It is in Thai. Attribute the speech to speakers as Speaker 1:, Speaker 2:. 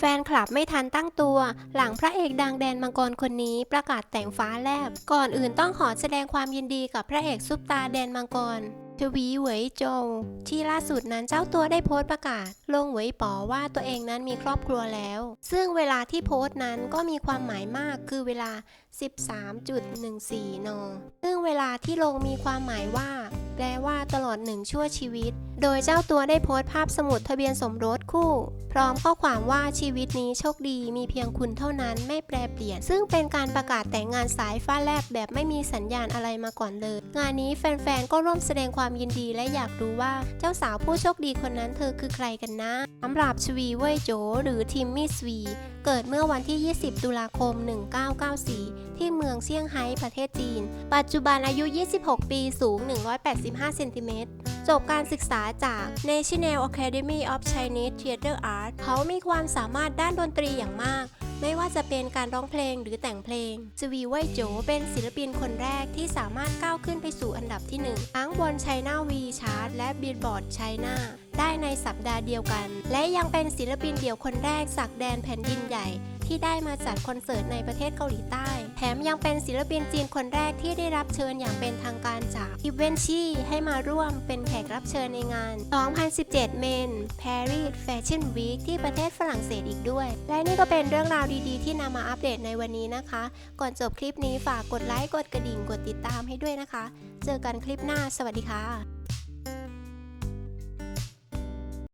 Speaker 1: แฟนคลับไม่ทันตั้งตัว หลังพระเอกดังแดนมังกรคนนี้ประกาศแต่งฟ้าแลบ ก่อนอื่นต้องขอแสดงความยินดีกับพระเอกซุปตาแดนมังกรทวีเหวยโจวที่ล่าสุดนั้นเจ้าตัวได้โพสต์ประกาศ ลงเหวยป๋อว่าตัวเองนั้นมีครอบครัวแล้ว ซึ่งเวลาที่โพสต์นั้นก็มีความหมายมากคือเวลา 13.14 น ซึ่งเวลาที่ลงมีความหมายว่า แปลว่าตลอดหนึ่งชั่วชีวิต โดยเจ้าตัวได้โพสต์ภาพสมุดทะเบียนสมรสคู่พร้อมข้อความว่าชีวิตนี้โชคดีมีเพียงคุณเท่านั้นไม่แปรเปลี่ยน ซึ่งเป็นการประกาศแต่งงานสายฟ้าแลบแบบไม่มีสัญญาณอะไรมาก่อนเลย งานนี้แฟนๆ ก็ร่วมแสดงความยินดีและอยากรู้ว่าเจ้าสาวผู้โชคดีคนนั้นเธอคือใครกันนะสำหรับชวีเว่ยโจหรือทิมมี่สวีเกิดเมื่อวันที่ 20 ตุลาคม 1994 ที่เมืองเซี่ยงไฮ้ประเทศจีน ปัจจุบันอายุ 26 ปีสูง 185 เซนติเมตร จบการศึกษาจาก National Academy of Chinese Theatre Art เขามีความสามารถด้านดนตรีอย่างมาก ไม่ว่าจะเป็นการร้องเพลงหรือแต่งเพลงจวีเว่ยโจเป็นศิลปินคนแรกที่สามารถก้าวขึ้นไปสู่อันดับที่1ทั้งบน China V Chart และ Billboard China ได้ในสัปดาห์เดียวกัน และยังเป็นศิลปินเดี่ยวคนแรกจากแดนแผ่นดินใหญ่ ที่ได้มาจัดคอนเสิร์ตในประเทศเกาหลีใต้ แถมยังเป็นศิลปินจีนคนแรกที่ได้รับเชิญอย่างเป็นทางการจากอีเวนชีให้มาร่วมเป็นแขกรับเชิญในงาน 2017 เมน Paris Fashion Week ที่ประเทศฝรั่งเศสอีกด้วย และนี่ก็เป็นเรื่องราวดีๆ ที่นำมาอัปเดตในวันนี้นะคะ ก่อนจบคลิปนี้ฝากกดไลค์ กดกระดิ่ง กดติดตามให้ด้วยนะคะ เจอกันคลิปหน้า สวัสดีค่ะ